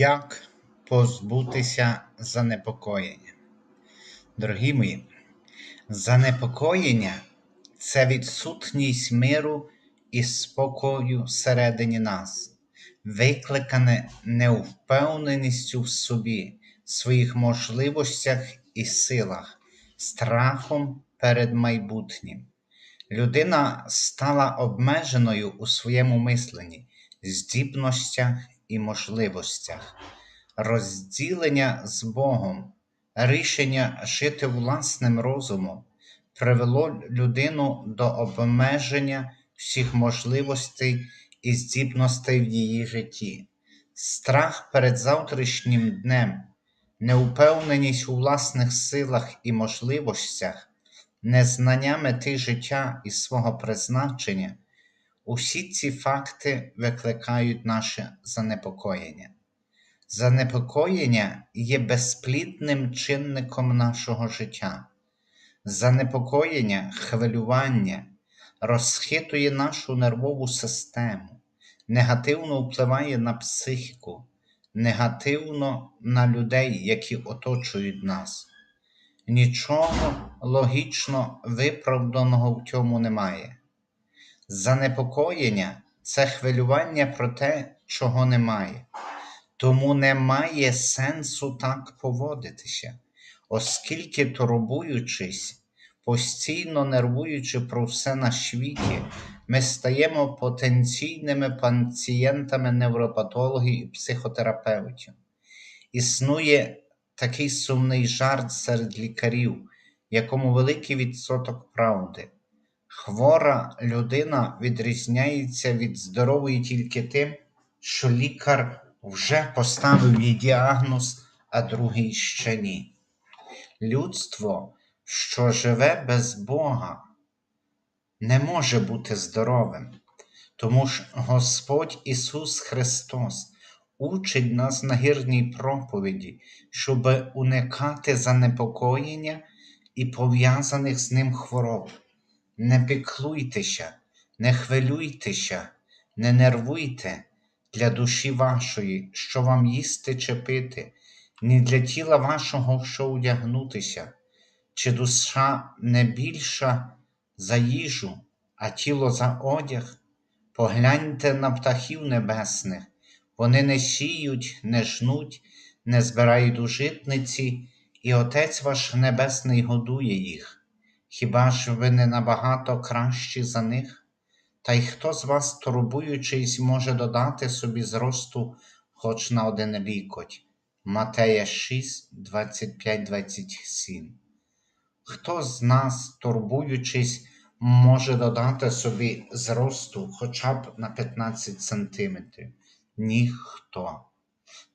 Як позбутися занепокоєння? Дорогі мої, занепокоєння це відсутність миру і спокою всередині нас, викликане невпевненістю в собі, своїх можливостях і силах, страхом перед майбутнім. Людина стала обмеженою у своєму мисленні, здібностях і можливостях. Розділення з Богом, рішення жити власним розумом привело людину до обмеження всіх можливостей і здібностей в її житті. Страх перед завтрашнім днем, неупевненість у власних силах і можливостях, незнання мети життя і свого призначення. Усі ці факти викликають наше занепокоєння. Занепокоєння є безплідним чинником нашого життя. Занепокоєння, хвилювання розхитує нашу нервову систему, негативно впливає на психіку, негативно на людей, які оточують нас. Нічого логічно виправданого в цьому немає. Занепокоєння це хвилювання про те, чого немає. Тому немає сенсу так поводитися, оскільки турбуючись, постійно нервуючи про все на світі, ми стаємо потенційними пацієнтами невропатологів і психотерапевтів. Існує такий сумний жарт серед лікарів, якому великий відсоток правди. Хвора людина відрізняється від здорової тільки тим, що лікар вже поставив їй діагноз, а другий ще ні. Людство, що живе без Бога, не може бути здоровим, тому ж Господь Ісус Христос учить нас на гірній проповіді, щоб уникати занепокоєння і пов'язаних з ним хвороб. Не піклуйтеся, не хвилюйтеся, не нервуйте для душі вашої, що вам їсти чи пити, ні для тіла вашого, що одягнутися, чи душа не більша за їжу, а тіло за одяг. Погляньте на птахів небесних, вони не сіють, не жнуть, не збирають у житниці, і Отець ваш Небесний годує їх. Хіба ж ви не набагато кращі за них? Та й хто з вас, турбуючись, може додати собі зросту хоч на один лікоть? Матея 6, 25, 27. Хто з нас, турбуючись, може додати собі зросту хоча б на 15 сантиметрів? Ніхто.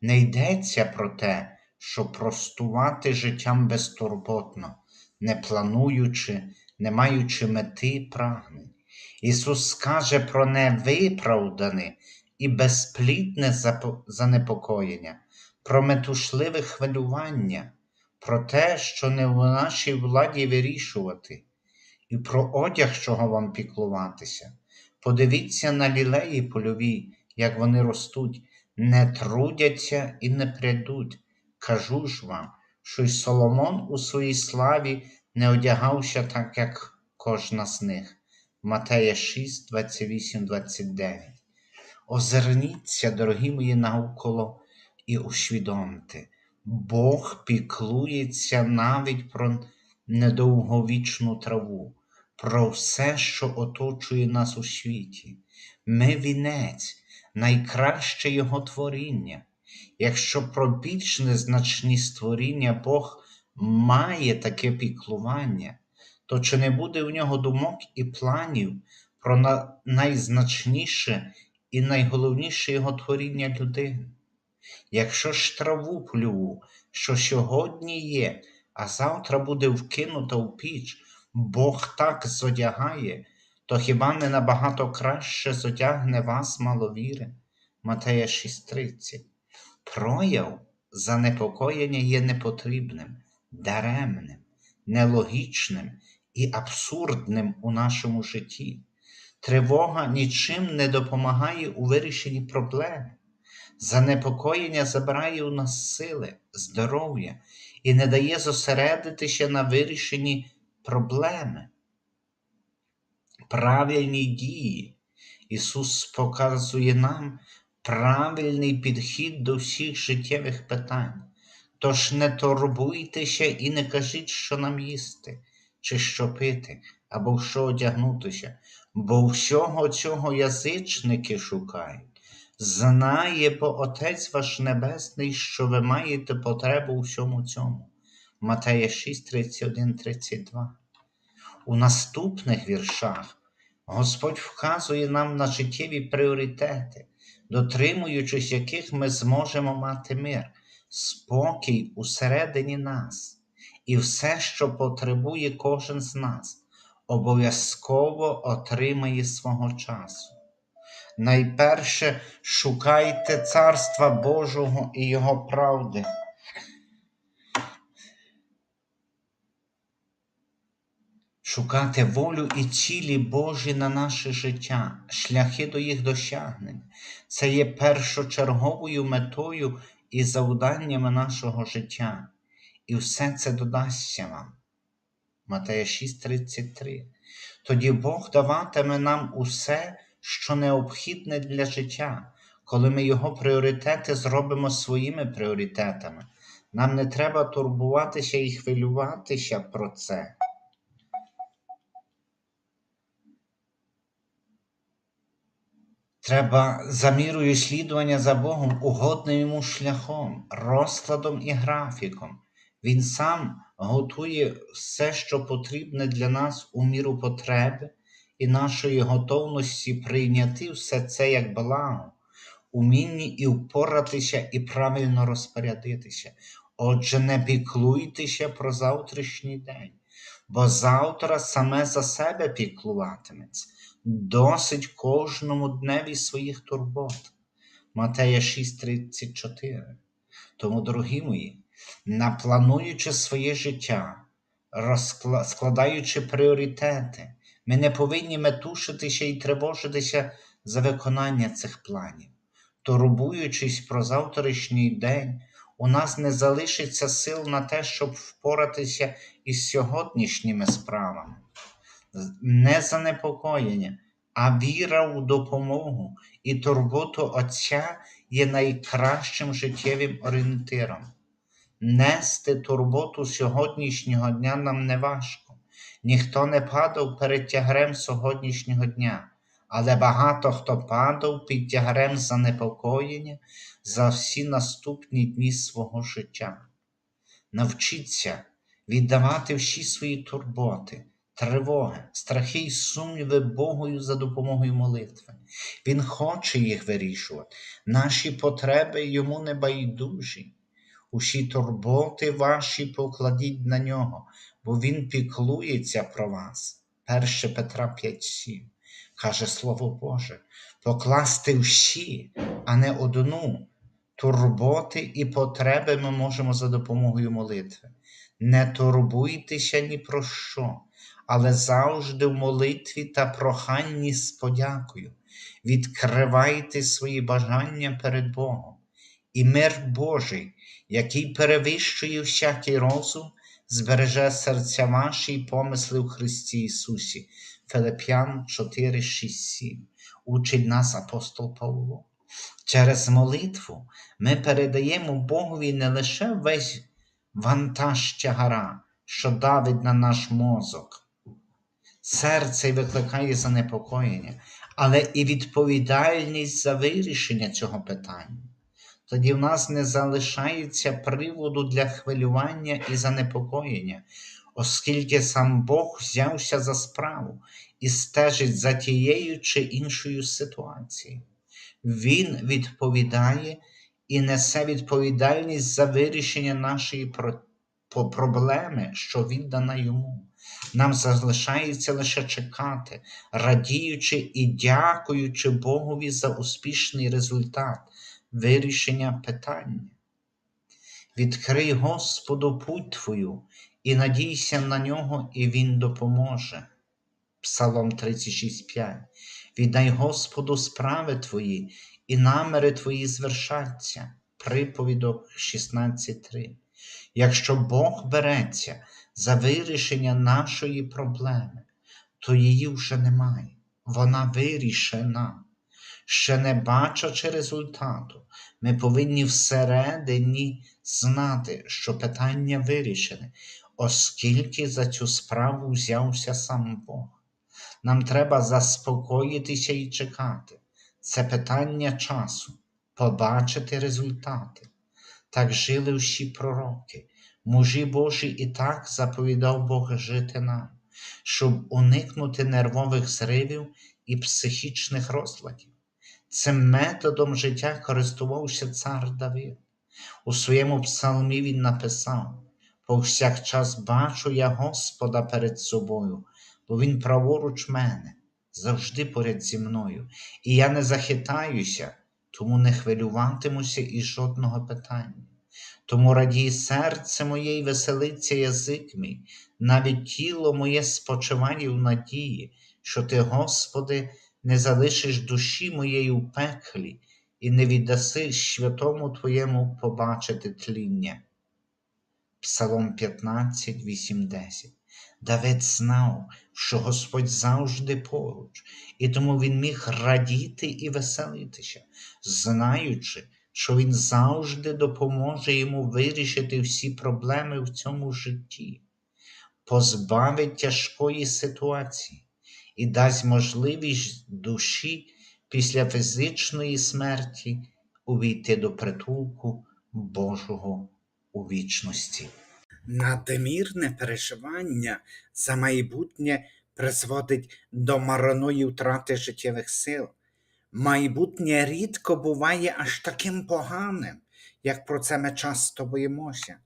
Не йдеться про те, щоб простувати життям безтурботно не плануючи, не маючи мети прагнень. Ісус каже про невиправдане і безплідне занепокоєння, про метушливе хвилювання, про те, що не в нашій владі вирішувати, і про одяг, чого вам піклуватися. Подивіться на лілеї польові, як вони ростуть, не трудяться і не прядуть. Кажу ж вам, що й Соломон у своїй славі не одягався так, як кожна з них. Матея 6, 28, 29. Озирніться, дорогі мої, навколо і усвідомте, Бог піклується навіть про недовговічну траву, про все, що оточує нас у світі. Ми вінець, найкраще Його творіння. Якщо про більш незначні створіння Бог має таке піклування, то чи не буде в нього думок і планів про найзначніше і найголовніше його творіння людини? Якщо ж траву плюву, що сьогодні є, а завтра буде вкинута в піч, Бог так зодягає, то хіба не набагато краще зодягне вас маловіри? Матея 6:30 Прояв занепокоєння є непотрібним, даремним, нелогічним і абсурдним у нашому житті. Тривога нічим не допомагає у вирішенні проблеми. Занепокоєння забирає у нас сили, здоров'я і не дає зосередитися на вирішенні проблеми, правильній дії. Ісус показує нам правильний підхід до всіх життєвих питань. Тож не турбуйтеся і не кажіть, що нам їсти, чи що пити, або що одягнутися, бо всього цього язичники шукають. Знає бо Отець ваш Небесний, що ви маєте потребу у всьому цьому. Матея 6, 31, 32. У наступних віршах Господь вказує нам на життєві пріоритети, дотримуючись яких ми зможемо мати мир, спокій усередині нас, і все, що потребує кожен з нас, обов'язково отримає свого часу. Найперше шукайте Царства Божого і Його правди. Шукати волю і цілі Божі на наше життя, шляхи до їх досягнень. Це є першочерговою метою і завданнями нашого життя. І все це додасться вам. Матея 6:33. Тоді Бог даватиме нам усе, що необхідне для життя, коли ми Його пріоритети зробимо своїми пріоритетами. Нам не треба турбуватися і хвилюватися про це. Треба за мірою слідування за Богом угодним йому шляхом, розкладом і графіком. Він сам готує все, що потрібне для нас у міру потреби і нашої готовності прийняти все це як благо, умінні і впоратися і правильно розпорядитися. Отже, не піклуйтеся про завтрашній день, бо завтра саме за себе піклуватиметься. Досить кожному дневі своїх турбот. Матея 6:34. Тому, дорогі мої, наплануючи своє життя, складаючи пріоритети, ми не повинні метушитися і тривожитися за виконання цих планів. Турбуючись про завтрашній день, у нас не залишиться сил на те, щоб впоратися із сьогоднішніми справами. Не занепокоєння, а віра у допомогу і турботу Отця є найкращим життєвим орієнтиром. Нести турботу сьогоднішнього дня нам не важко. Ніхто не падав перед тягарем сьогоднішнього дня, але багато хто падав під тягарем занепокоєння за всі наступні дні свого життя. Навчіться віддавати всі свої турботи, тривоги, страхи й сумніви Богою за допомогою молитви. Він хоче їх вирішувати. Наші потреби йому не байдужі. Усі турботи ваші покладіть на нього, бо Він піклується про вас. 1 Петра 5,7 каже Слово Боже, покласти всі, а не одну. Турботи і потреби ми можемо за допомогою молитви. Не турбуйтеся ні про що, але завжди в молитві та проханні з подякою. Відкривайте свої бажання перед Богом. І мир Божий, який перевищує всякий розум, збереже серця ваші й помисли в Христі Ісусі. Филип'ян 4, 6, 7. Учить нас апостол Павло. Через молитву ми передаємо Богові не лише весь вантаж тягара, що давить на наш мозок. Серце викликає занепокоєння, але і відповідальність за вирішення цього питання. Тоді в нас не залишається приводу для хвилювання і занепокоєння, оскільки сам Бог взявся за справу і стежить за тією чи іншою ситуацією. Він відповідає і несе відповідальність за вирішення нашої по- проблеми, що віддана йому. Нам залишається лише чекати, радіючи і дякуючи Богові за успішний результат вирішення питання. Відкрий Господу путь твою і надійся на нього, і Він допоможе. Псалом 36,5. Віддай Господу справи твої, і наміри твої звершаться. Приповідок 16.3. Якщо Бог береться за вирішення нашої проблеми, то її вже немає. Вона вирішена. Ще не бачачи результату, ми повинні всередині знати, що питання вирішене, оскільки за цю справу взявся сам Бог. Нам треба заспокоїтися і чекати. Це питання часу, побачити результати. Так жили всі пророки. Мужі Божі і так заповідав Бог жити нам, щоб уникнути нервових зривів і психічних розладів. Цим методом життя користувався цар Давид. У своєму псалмі він написав: Повсякчас бачу я Господа перед собою, бо Він праворуч мене, завжди поряд зі мною, і я не захитаюся, тому не хвилюватимуся із жодного питання. Тому радіє серце моє і веселиться язик мій, навіть тіло моє спочиває в надії, що ти, Господи, не залишиш душі моєї у пеклі і не віддаси святому Твоєму побачити тління. Псалом 15, 8, 10. Давид знав, що Господь завжди поруч, і тому він міг радіти і веселитися, знаючи, що Він завжди допоможе йому вирішити всі проблеми в цьому житті, позбавить тяжкої ситуації і дасть можливість душі після фізичної смерті увійти до притулку Божого у вічності. Надмірне переживання за майбутнє призводить до марної втрати життєвих сил. Майбутнє рідко буває аж таким поганим, як про це ми часто боїмося.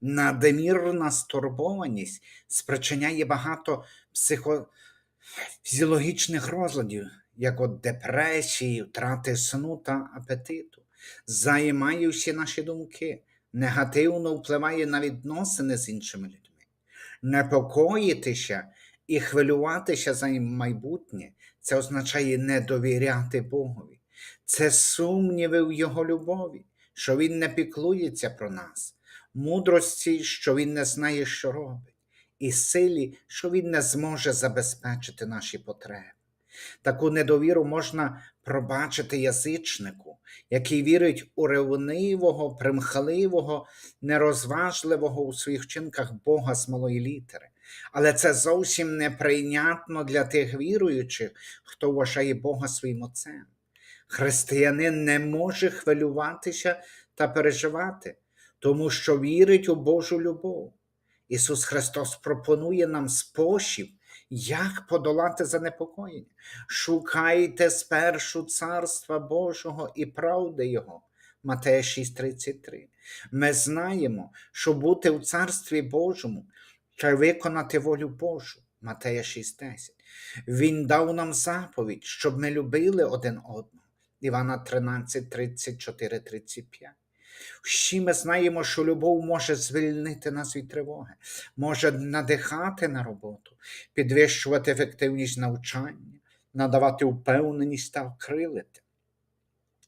Надмірна стурбованість спричиняє багато психофізіологічних розладів, як от депресії, втрати сну та апетиту, займає всі наші думки, негативно впливає на відносини з іншими людьми. Непокоїтися і хвилюватися за майбутнє це означає не довіряти Богові. Це сумніви в Його любові, що Він не піклується про нас, мудрості, що Він не знає, що робить, і силі, що Він не зможе забезпечити наші потреби. Таку недовіру можна пробачити язичнику, який вірить у ревнивого, примхливого, нерозважливого у своїх вчинках Бога з малої літери. Але це зовсім неприйнятно для тих віруючих, хто вважає Бога своїм отцем. Християнин не може хвилюватися та переживати, тому що вірить у Божу любов. Ісус Христос пропонує нам спосіб, як подолати занепокоєння. Шукайте спершу Царства Божого і правди Його. Матея 6:33. Ми знаємо, що бути в Царстві Божому треба виконати волю Божу. Матея 6:10. Він дав нам заповідь, щоб ми любили один одного. Івана 13, 34, 35. Всі ми знаємо, що любов може звільнити нас від тривоги, може надихати на роботу, підвищувати ефективність навчання, надавати впевненість та окрилити.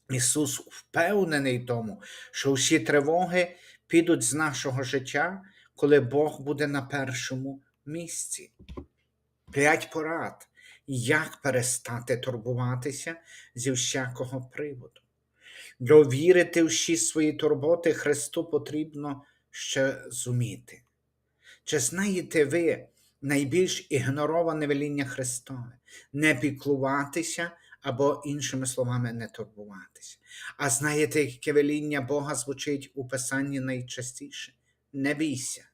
Ісус впевнений тому, що всі тривоги підуть з нашого життя, коли Бог буде на першому місці. П'ять порад, як перестати турбуватися зі всякого приводу. Довірити всі свої турботи Христу потрібно ще зуміти. Чи знаєте ви найбільш ігнороване веління Христове не піклуватися або, іншими словами, не турбуватися? А знаєте, яке веління Бога звучить у Писанні найчастіше? Не бійся.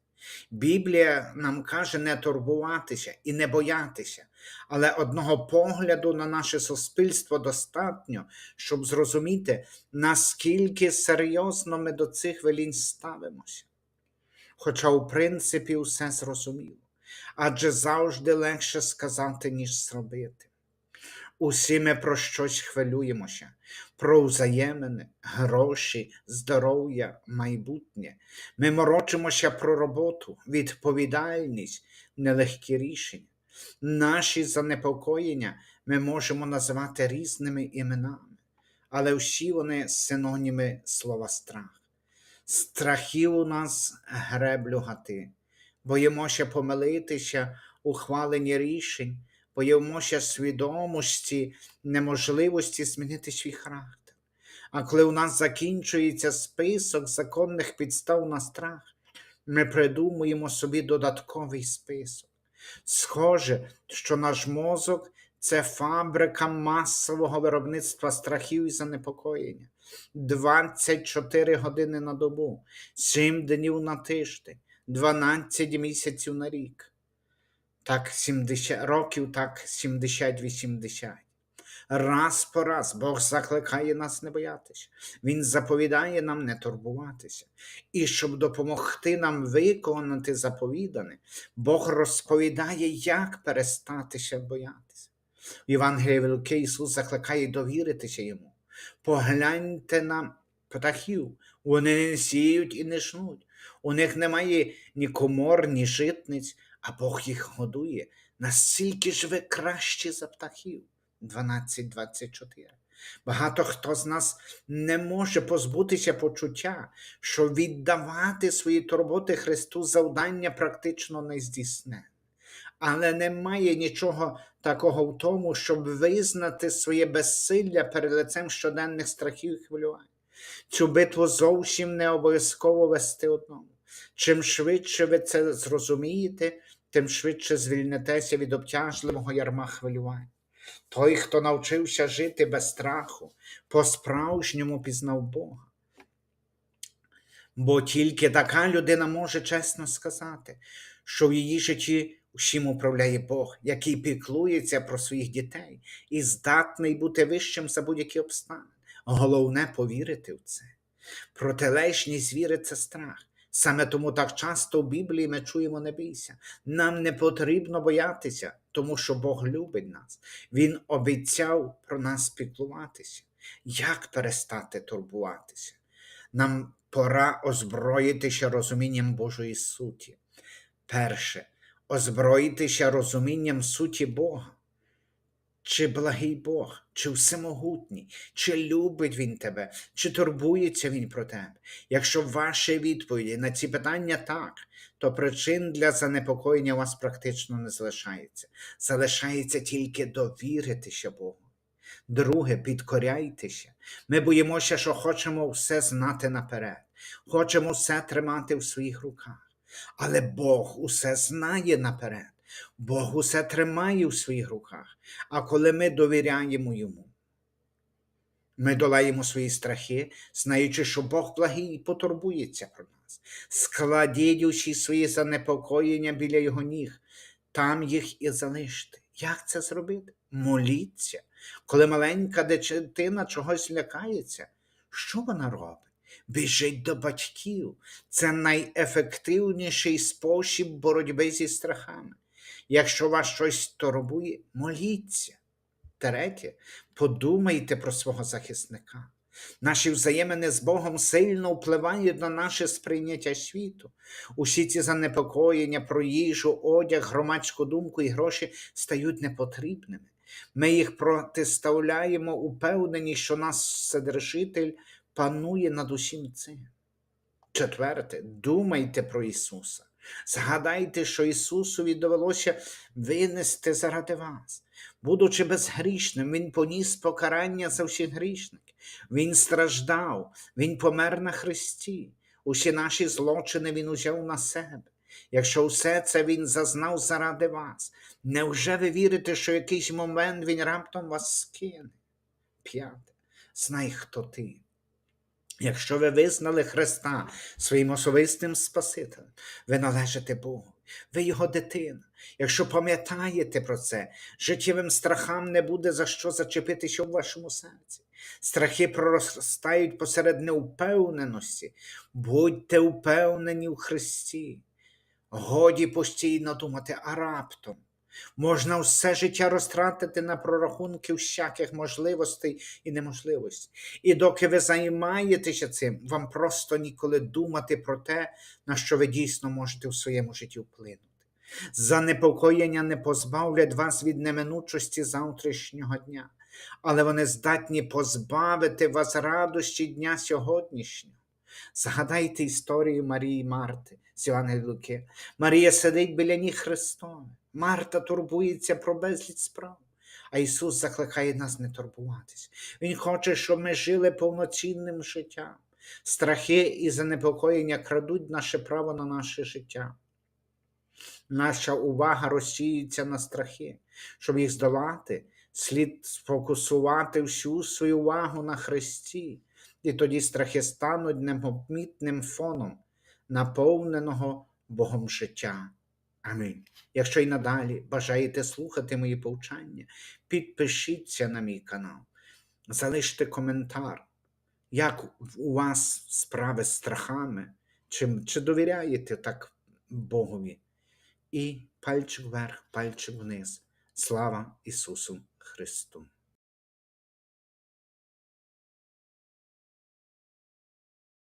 Біблія нам каже не турбуватися і не боятися, але одного погляду на наше суспільство достатньо, щоб зрозуміти, наскільки серйозно ми до цих велінь ставимося. Хоча, у принципі, все зрозуміло, адже завжди легше сказати, ніж зробити. Усі ми про щось хвилюємося, про взаємини, гроші, здоров'я, майбутнє. Ми морочимося про роботу, відповідальність, нелегкі рішення. Наші занепокоєння ми можемо називати різними іменами, але всі вони синоніми слова страх. Страхів у нас греблю гати, боїмося помилитися, ухвалення рішень, боїмося свідомості, неможливості змінити свій характер. А коли у нас закінчується список законних підстав на страх, ми придумуємо собі додатковий список. Схоже, що наш мозок це фабрика масового виробництва страхів і занепокоєння. 24 години на добу, 7 днів на тиждень, 12 місяців на рік. Так 70 років, так 70-80. Раз по раз Бог закликає нас не боятися. Він заповідає нам не турбуватися. І щоб допомогти нам виконати заповідане, Бог розповідає, як перестатися боятися. В Євангелії Луки Ісус закликає довіритися йому. Погляньте на птахів, вони не сіють і не жнуть. У них немає ні комор, ні житниць, а Бог їх годує. Наскільки ж ви кращі за птахів? 12.24. Багато хто з нас не може позбутися почуття, що віддавати свої турботи Христу завдання практично не здійсне. Але немає нічого такого в тому, щоб визнати своє безсилля перед лицем щоденних страхів і хвилювань. Цю битву зовсім не обов'язково вести одному. Чим швидше ви це зрозумієте, тим швидше звільнитеся від обтяжливого ярма хвилювань. Той, хто навчився жити без страху, по-справжньому пізнав Бога. Бо тільки така людина може чесно сказати, що в її житті усім управляє Бог, який піклується про своїх дітей і здатний бути вищим за будь-які обставини. Головне повірити в це. Протилежність віри це страх. Саме тому так часто в Біблії ми чуємо не бійся. Нам не потрібно боятися, тому що Бог любить нас. Він обіцяв про нас піклуватися. Як перестати турбуватися? Нам пора озброїтися розумінням Божої суті. Перше, озброїтися розумінням суті Бога. Чи благий Бог, чи всемогутній, чи любить Він тебе, чи турбується Він про тебе? Якщо ваші відповіді на ці питання так, то причин для занепокоєння у вас практично не залишається. Залишається тільки довіритися Богу. Друге, підкоряйтеся. Ми боїмося, що хочемо все знати наперед, хочемо все тримати в своїх руках. Але Бог усе знає наперед. Бог усе тримає в своїх руках. А коли ми довіряємо йому, ми долаємо свої страхи, знаючи, що Бог благий і потурбується про нас. Складіть усі свої занепокоєння біля його ніг, там їх і залиште. Як це зробити? Моліться. Коли маленька дитина чогось лякається, що вона робить? Біжить до батьків. Це найефективніший спосіб боротьби зі страхами. Якщо вас щось турбує, моліться. Третє, подумайте про свого захисника. Наші взаємини з Богом сильно впливають на наше сприйняття світу. Усі ці занепокоєння про їжу, одяг, громадську думку і гроші стають непотрібними. Ми їх протиставляємо, упевнені, що наш Вседержитель панує над усім цим. Четверте, думайте про Ісуса. Згадайте, що Ісусові довелося винести заради вас. Будучи безгрішним, Він поніс покарання за всіх грішників. Він страждав, Він помер на Христі. Усі наші злочини Він узяв на себе. Якщо все це Він зазнав заради вас, невже ви вірите, що якийсь момент Він раптом вас скине? П'яте. Знай, хто ти. Якщо ви визнали Христа своїм особистим Спасителем, ви належите Богу, ви Його дитина. Якщо пам'ятаєте про це, життєвим страхам не буде за що зачепитися в вашому серці. Страхи проростають посеред неупевненості. Будьте впевнені в Христі. Годі постійно думати, а раптом. Можна все життя розтратити на прорахунки всяких можливостей і неможливостей. І доки ви займаєтеся цим, вам просто ніколи думати про те, на що ви дійсно можете в своєму житті вплинути. Занепокоєння не позбавлять вас від неминучості завтрашнього дня, але вони здатні позбавити вас радощі дня сьогоднішнього. Згадайте історію Марії Марти з Євангелія Луки. Марія сидить біля ніг Христових. Марта турбується про безліч справ. А Ісус закликає нас не турбуватись. Він хоче, щоб ми жили повноцінним життям. Страхи і занепокоєння крадуть наше право на наше життя. Наша увага розсіюється на страхи. Щоб їх здолати, слід сфокусувати всю свою увагу на Христі, і тоді страхи стануть непомітним фоном наповненого Богом життя. Амінь. Якщо й надалі бажаєте слухати мої повчання, підпишіться на мій канал, залиште коментар, як у вас справи з страхами, чи, чи довіряєте так Богові. І пальчик вверх, пальчик вниз. Слава Ісусу Христу!